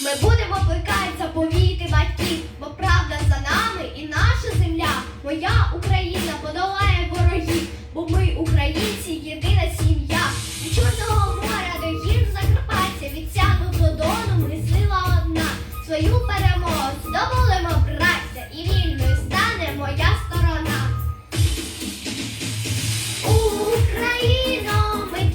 Ми будемо плекатися повіти батьків, бо правда за нами і наша земля, моя Україна подолає ворогів, бо ми, українці, єдина сім'я. Від Чорного моря до гір Закарпаття, від сяну до дону ми сила одна. Свою перемогу здобулимо, браття, і вільною стане моя сторона. Україно, ми